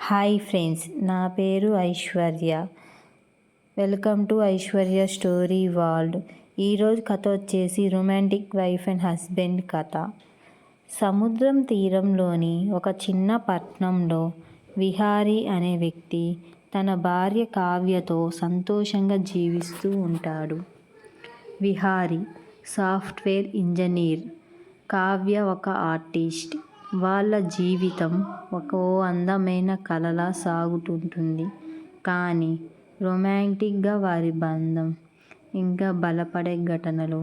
Hi friends నా పేరు Aishwarya. Welcome to Aishwarya story world. ఈరోజు కథ వచ్చేసి రొమాంటిక్ వైఫ్ అండ్ హస్బెండ్ కథ. సముద్రం తీరంలోని ఒక చిన్న పట్టణంలో విహారీ అనే వ్యక్తి తన భార్య కావ్యతో సంతోషంగా జీవిస్తూ ఉంటాడు. విహారీ సాఫ్ట్వేర్ ఇంజనీర్ కావ్య ఒక ఆర్టిస్ట్. వాళ్ళ జీవితం ఒక ఓ అందమైన కలలా సాగుతుంటుంది. కానీ రొమాంటిక్గా వారి బంధం ఇంకా బలపడే ఘటనలు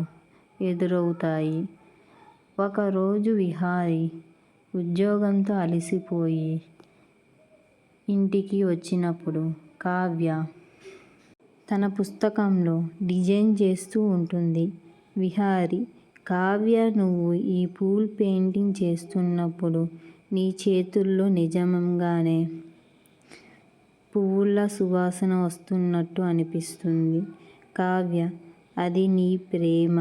ఎదురవుతాయి. ఒకరోజు విహారి ఉద్యోగంతో అలసిపోయి ఇంటికి వచ్చినప్పుడు కావ్య తన పుస్తకంలో డిజైన్ చేస్తూ ఉంటుంది. విహారి కావ్య నువ్వు ఈ పూల్ పెయింటింగ్ చేస్తున్నప్పుడు నీ చేతుల్లో నిజంగానే పువ్వుల సువాసన వస్తున్నట్టు అనిపిస్తుంది. కావ్య అది నీ ప్రేమ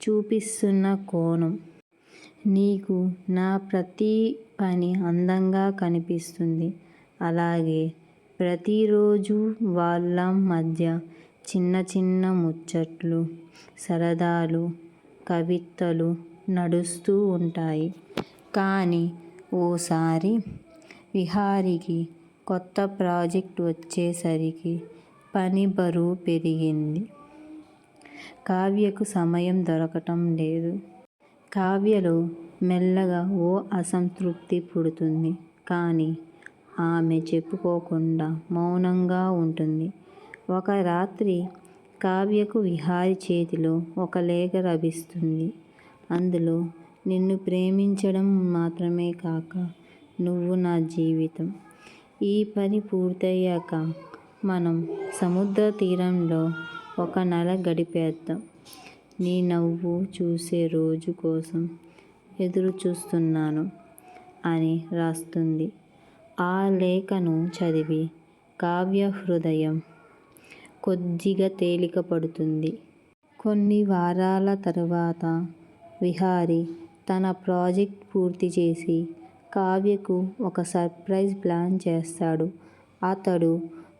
చూపిస్తున్న కోణం. నీకు నా ప్రతి పని అందంగా కనిపిస్తుంది. అలాగే ప్రతిరోజు వాళ్ళ మధ్య చిన్న చిన్న ముచ్చట్లు సరదాలు కవితలు నడుస్తూ ఉంటాయి. కానీ ఓసారి విహారికి కొత్త ప్రాజెక్ట్ వచ్చేసరికి పని బరువు పెరిగింది. కావ్యకు సమయం దొరకటం లేదు. కావ్యలో మెల్లగా ఓ అసంతృప్తి పుడుతుంది. కానీ ఆమె చెప్పుకోకుండా మౌనంగా ఉంటుంది. ఒక రాత్రి కావ్యకు విహారి చేతిలో ఒక లేఖ లభిస్తుంది అందులో నిన్ను ప్రేమించడం మాత్రమే కాక నువ్వు నా జీవితం. ఈ పని పూర్తయ్యాక మనం సముద్ర తీరంలో ఒక నెల గడిపేద్దాం. నీ నవ్వు చూసే రోజు కోసం ఎదురు చూస్తున్నాను అని రాస్తుంది. ఆ లేఖను చదివి కావ్య హృదయం కొద్దిగా తేలిక పడుతుంది కొన్ని వారాల తరువాత విహారి తన ప్రాజెక్ట్ పూర్తి చేసి కావ్యకు ఒక సర్ప్రైజ్ ప్లాన్ చేస్తాడు. అతడు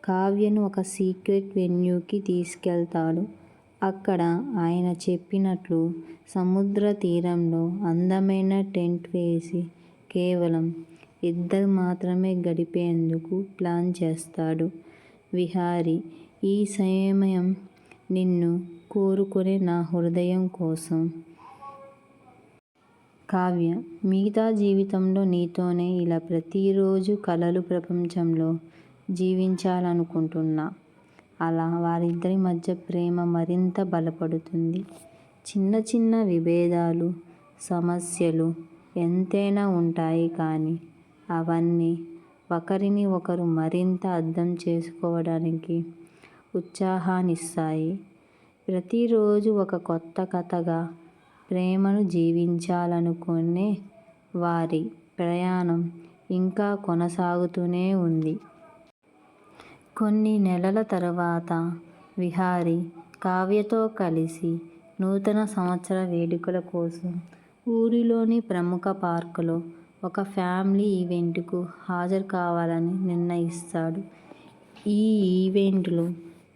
కావ్యను ఒక సీక్రెట్ వెన్యూకి తీసుకెళ్తాడు. అక్కడ ఆయన చెప్పినట్లు సముద్ర తీరంలో అందమైన టెంట్ వేసి కేవలం ఇద్దరు మాత్రమే గడిపేందుకు ప్లాన్ చేస్తాడు. విహారి ఈ సమయం నిన్ను కోరుకునే నా హృదయం కోసం. కావ్య మిగతా జీవితంలో నీతోనే ఇలా ప్రతిరోజు కలలు ప్రపంచంలో జీవించాలనుకుంటున్నా. అలా వారిద్దరి మధ్య ప్రేమ మరింత బలపడుతుంది. చిన్న చిన్న విభేదాలు సమస్యలు ఎంతైనా ఉంటాయి కానీ అవన్నీ ఒకరిని ఒకరు మరింత అర్థం చేసుకోవడానికి ఉత్సాహాన్నిస్తాయి. ప్రతిరోజు ఒక కొత్త కథగా ప్రేమను జీవించాలనుకునే వారి ప్రయాణం ఇంకా కొనసాగుతూనే ఉంది. కొన్ని నెలల తర్వాత విహారి కావ్యతో కలిసి నూతన సంవత్సర వేడుకల కోసం ఊరిలోని ప్రముఖ పార్కులో ఒక ఫ్యామిలీ ఈవెంట్కు హాజరు కావాలని నిర్ణయిస్తాడు. ఈ ఈవెంట్లో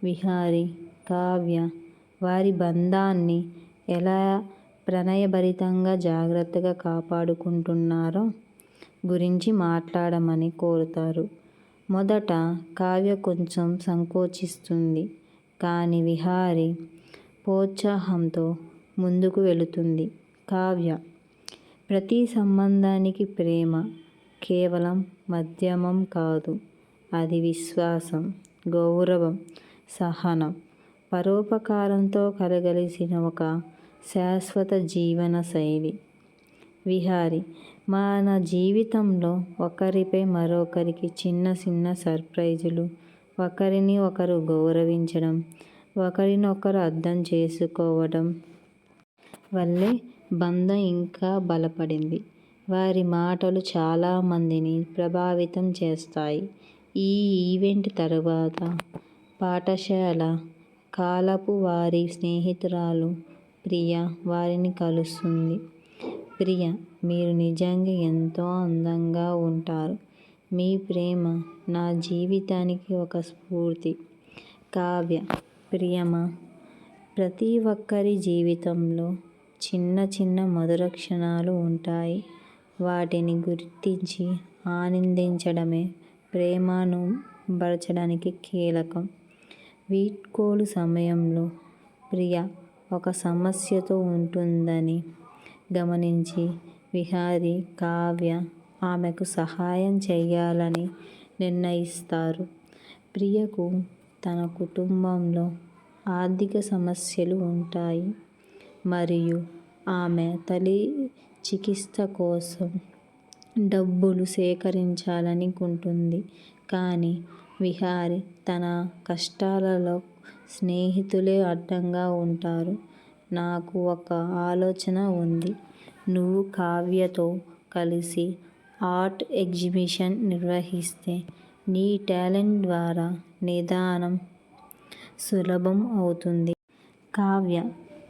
విహారి కావ్య వారి బంధాన్ని ఎలా ప్రణయభరితంగా జాగ్రత్తగా కాపాడుకుంటున్నారో గురించి మాట్లాడమని కోరుతారు. మొదట కావ్య కొంచెం సంకోచిస్తుంది. కానీ విహారి ప్రోత్సాహంతో ముందుకు వెళుతుంది. కావ్య ప్రతి సంబంధానికి ప్రేమ కేవలం మధ్యమం కాదు. అది విశ్వాసం గౌరవం సహనం. పరోపకారంతో కలగలిసిన ఒక శాశ్వత జీవన శైలి. విహారి మన జీవితంలో ఒకరిపై మరొకరికి చిన్న చిన్న సర్ప్రైజులు ఒకరిని ఒకరు గౌరవించడం ఒకరినొకరు అర్థం చేసుకోవడం వల్లే బంధం ఇంకా బలపడింది. వారి మాటలు చాలామందిని ప్రభావితం చేస్తాయి. ఈ ఈవెంట్ తర్వాత పాఠశాల కాలపు వారి స్నేహితురాలు ప్రియ వారిని కలుస్తుంది ప్రియ మీరు నిజంగా ఎంతో అందంగా ఉంటారు మీ ప్రేమ నా జీవితానికి ఒక స్ఫూర్తి. కావ్య ప్రియమా! ప్రతి ఒక్కరి జీవితంలో చిన్న చిన్న మధుర క్షణాలు ఉంటాయి. వాటిని గుర్తించి ఆనందించడమే ప్రేమను బలపరచడానికి కీలకం. వీడ్కోలు సమయంలో ప్రియ ఒక సమస్యతో ఉంటుందని గమనించి విహారి, కావ్య ఆమెకు సహాయం చేయాలని నిర్ణయిస్తారు. ప్రియకు తన కుటుంబంలో ఆర్థిక సమస్యలు ఉంటాయి మరియు ఆమె తల్లి చికిత్స కోసం డబ్బులు సేకరించాలనుకుంటుంది. కానీ విహారి తన కష్టాలలో స్నేహితులే అడ్డంగా ఉంటారు. నాకు ఒక ఆలోచన ఉంది. నువ్వు కావ్యతో కలిసి ఆర్ట్ ఎగ్జిబిషన్ నిర్వహిస్తే నీ టాలెంట్ ద్వారా నిదానం సులభం అవుతుంది. కావ్య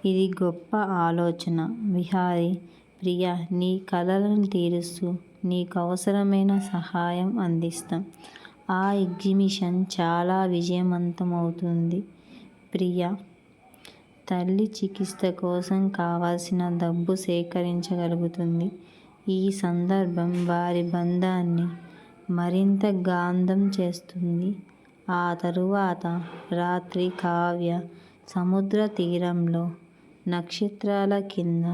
ఇది గొప్ప ఆలోచన విహారి ప్రియా నీ కలలను తీరుస్తూ నీకవసరమైన సహాయం అందిస్తాం. ఆ ఎగ్జిబిషన్ చాలా విజయవంతమవుతుంది. ప్రియ తల్లి చికిత్స కోసం కావాల్సిన డబ్బు సేకరించగలుగుతుంది. ఈ సందర్భం వారి బంధాన్ని మరింత గాఢం చేస్తుంది. ఆ తరువాత రాత్రి కావ్య సముద్ర తీరంలో నక్షత్రాల కింద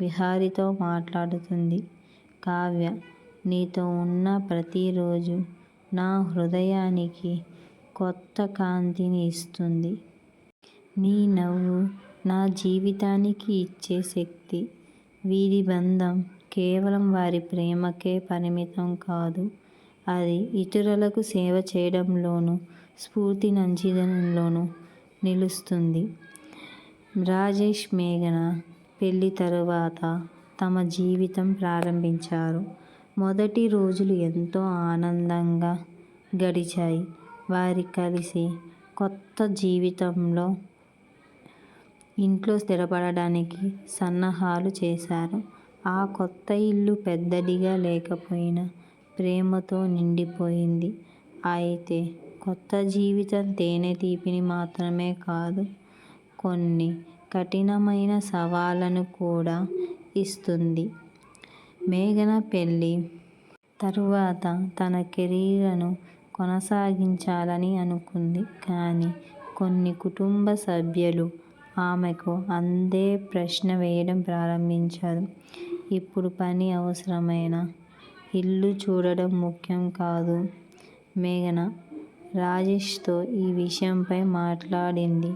విహారితో మాట్లాడుతుంది. కావ్య నీతో ఉన్న ప్రతిరోజు నా హృదయానికి కొత్త కాంతిని ఇస్తుంది. నీ నవ్వు నా జీవితానికి ఇచ్చే శక్తి. వీరి బంధం కేవలం వారి ప్రేమకే పరిమితం కాదు. అది ఇతరులకు సేవ చేయడంలోనూ, స్ఫూర్తినిచ్చడంలోనూ నిలుస్తుంది. రాజేష్ మేఘన పెళ్ళి తరువాత తమ జీవితం ప్రారంభించారు. మొదటి రోజులు ఎంతో ఆనందంగా గడిచాయి. వారి కలిసి కొత్త జీవితంలో ఇంట్లో స్థిరపడడానికి సన్నాహాలు చేశారు. ఆ కొత్త ఇల్లు పెద్దదిగా లేకపోయినా ప్రేమతో నిండిపోయింది. అయితే కొత్త జీవితం తేనె తీపిని మాత్రమే కాదు కొన్ని కఠినమైన సవాళ్ళను కూడా ఇస్తుంది. మేఘన పెళ్ళి తరువాత తన కెరీర్ను కొనసాగించాలని అనుకుంది. కానీ కొన్ని కుటుంబ సభ్యులు ఆమెకు అందే ప్రశ్న వేయడం ప్రారంభించారు. ఇప్పుడు పని అవసరమైన ఇల్లు చూడడం ముఖ్యం కాదు మేఘన రాజేష్తో ఈ విషయంపై మాట్లాడింది.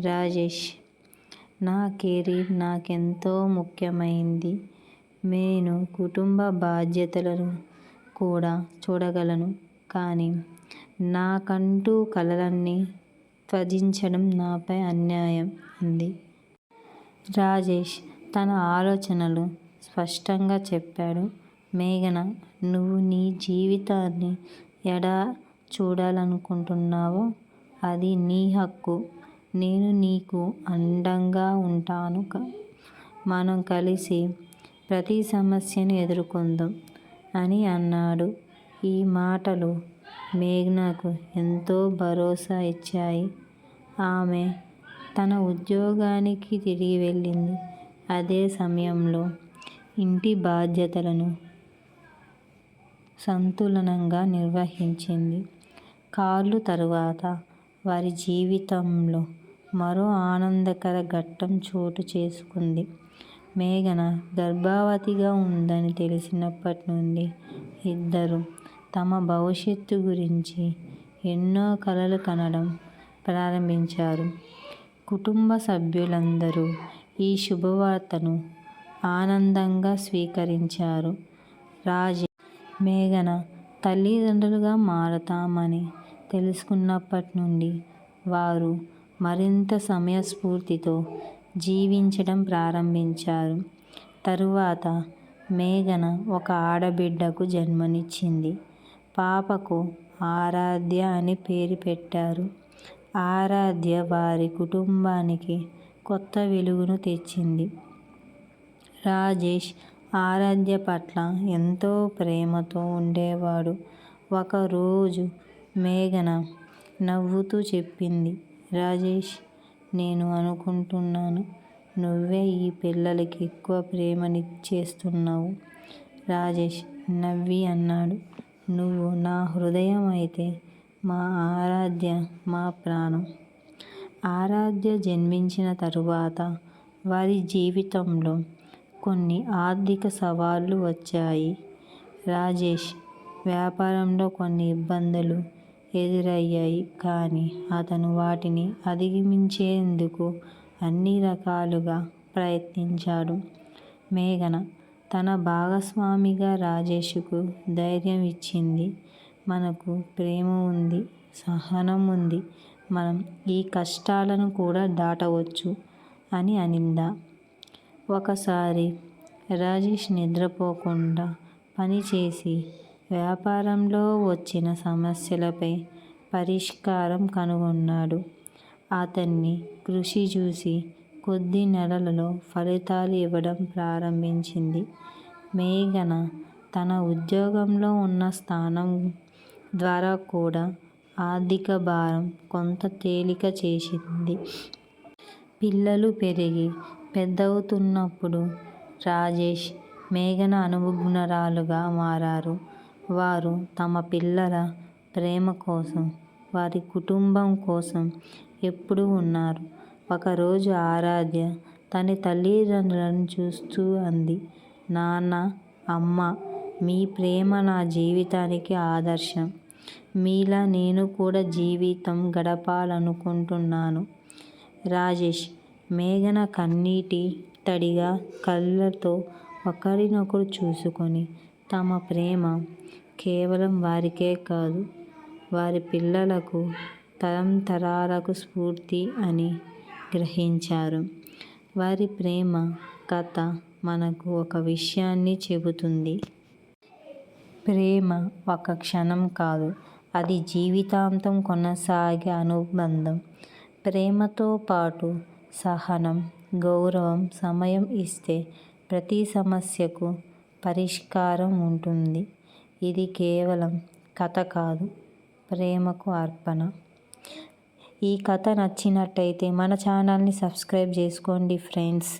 రాజేష్ నా కెరీర్ నాకెంతో ముఖ్యమైంది. నేను కుటుంబ బాధ్యతలను కూడా చూడగలను. కానీ నాకంటూ కలలన్నీ త్యజించడం నాపై అన్యాయం అంది. రాజేష్ తన ఆలోచనలు స్పష్టంగా చెప్పాడు. మేఘన నువ్వు నీ జీవితాన్ని ఎలా చూడాలనుకుంటున్నావో అది నీ హక్కు. నేను నీకు అండంగా ఉంటాను. మనం కలిసి ప్రతి సమస్యను ఎదుర్కొందాం అని అన్నాడు. ఈ మాటలు మేఘ్నాకు ఎంతో భరోసా ఇచ్చాయి. ఆమె తన ఉద్యోగానికి తిరిగి వెళ్ళింది. అదే సమయంలో ఇంటి బాధ్యతలను సంతులనంగా నిర్వహించింది. కార్లు తరువాత వారి జీవితంలో మరో ఆనందకర ఘట్టం చోటు చేసుకుంది. మేఘన గర్భవతిగా ఉందని తెలిసినప్పటి నుండి ఇద్దరు తమ భవిష్యత్తు గురించి ఎన్నో కలలు కనడం ప్రారంభించారు. కుటుంబ సభ్యులందరూ ఈ శుభవార్తను ఆనందంగా స్వీకరించారు. రాజేష్, మేఘన తల్లిదండ్రులుగా మారతామని తెలుసుకున్నప్పటి నుండి వారు మరింత సమయస్ఫూర్తితో జీవించడం ప్రారంభించారు. తరువాత మేఘన ఒక ఆడబిడ్డకు జన్మనిచ్చింది. పాపకు ఆరాధ్య అని పేరు పెట్టారు. ఆరాధ్య వారి కుటుంబానికి కొత్త వెలుగును తెచ్చింది. రాజేష్ ఆరాధ్య పట్ల ఎంతో ప్రేమతో ఉండేవాడు. ఒకరోజు మేఘన నవ్వుతూ చెప్పింది. రాజేష్! నేను అనుకుంటున్నాను నువ్వే ఈ పిల్లలకి ఎక్కువ ప్రేమనిచ్చేస్తున్నావు. రాజేష్ నవ్వి అన్నాడు. నువ్వు నా హృదయం అయితే మా ఆరాధ్య మా ప్రాణం. ఆరాధ్య జన్మించిన తరువాత వారి జీవితంలో కొన్ని ఆర్థిక సవాళ్ళు వచ్చాయి. రాజేష్ వ్యాపారంలో కొన్ని ఇబ్బందులు ఎదురయ్యాయి కానీ అతను వాటిని అధిగమించేందుకు అన్ని రకాలుగా ప్రయత్నించాడు. మేఘన తన భాగస్వామిగా రాజేష్కు ధైర్యం ఇచ్చింది. మనకు ప్రేమ ఉంది. సహనం ఉంది. మనం ఈ కష్టాలను కూడా దాటవచ్చు అని అనిందా. ఒకసారి రాజేష్ నిద్రపోకుండా పనిచేసి వ్యాపారంలో వచ్చిన సమస్యలపై పరిష్కారం కనుగొన్నాడు. అతన్ని కృషి చూసి కొద్ది నెలలలో ఫలితాలు ఇవ్వడం ప్రారంభించింది. మేఘన తన ఉద్యోగంలో ఉన్న స్థానం ద్వారా కూడా ఆర్థిక భారం కొంత తేలిక చేసింది. పిల్లలు పెరిగి పెద్దవుతున్నప్పుడు రాజేష్, మేఘన అనుభవజ్ఞురాలుగా మారారు. వారు తమ పిల్లల ప్రేమ కోసం, వారి కుటుంబం కోసం ఎప్పుడూ ఉన్నారు. ఒకరోజు ఆరాధ్య తన తల్లిదండ్రులను చూస్తూ అంది. నాన్న అమ్మ మీ ప్రేమ నా జీవితానికి ఆదర్శం. మీలా నేను కూడా జీవితం గడపాలనుకుంటున్నాను. రాజేష్, మేఘన కన్నీటి తడిగా కళ్ళతో ఒకరినొకరు చూసుకొని తమ ప్రేమ కేవలం వారికే కాదు, వారి పిల్లలకు తరతరాలకు స్ఫూర్తి అని గ్రహించారు. వారి ప్రేమ కథ మనకు ఒక విషయాన్ని చెబుతుంది. ప్రేమ ఒక క్షణం కాదు. అది జీవితాంతం కొనసాగే అనుబంధం. ప్రేమతో పాటు సహనం, గౌరవం, సమయం ఇస్తే ప్రతి సమస్యకు పరిష్కారం ఉంటుంది. ఇది కేవలం కథ కాదు. ప్రేమకు అర్పణ. ఈ కథ నచ్చినట్టయితే మన ఛానల్ని సబ్స్క్రైబ్ చేసుకోండి ఫ్రెండ్స్.